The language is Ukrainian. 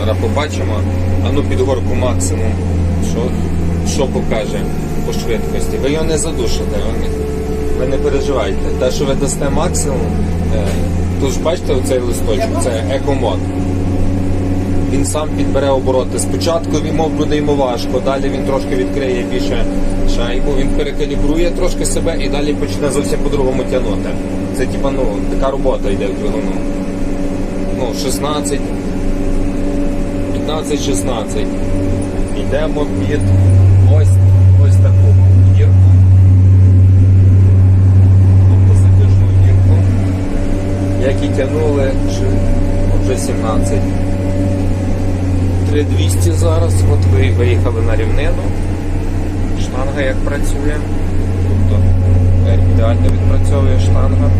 Зараз побачимо. А ну під горку максимум. Що, що покаже по швидкості? Ви його не задушите, ви не, переживайте. Те, що ви дасте максимум, е, тут ж бачите оцей листочок, це екомод. Він сам підбере обороти. Спочатку йому буде йому важко, далі він трошки відкриє більше шайбу, він перекалібрує трошки себе і далі почне зовсім по-другому тягнути. Це типа ну, така робота йде в двигуну. Ну, 16, 15-16. Йдемо під ось, ось таку гірку. Тобто затяжну гірку. Як і тягнули вже 17. 3200 зараз. От ви виїхали на рівнину. Штанга як працює. Тобто е, ідеально відпрацьовує штанга.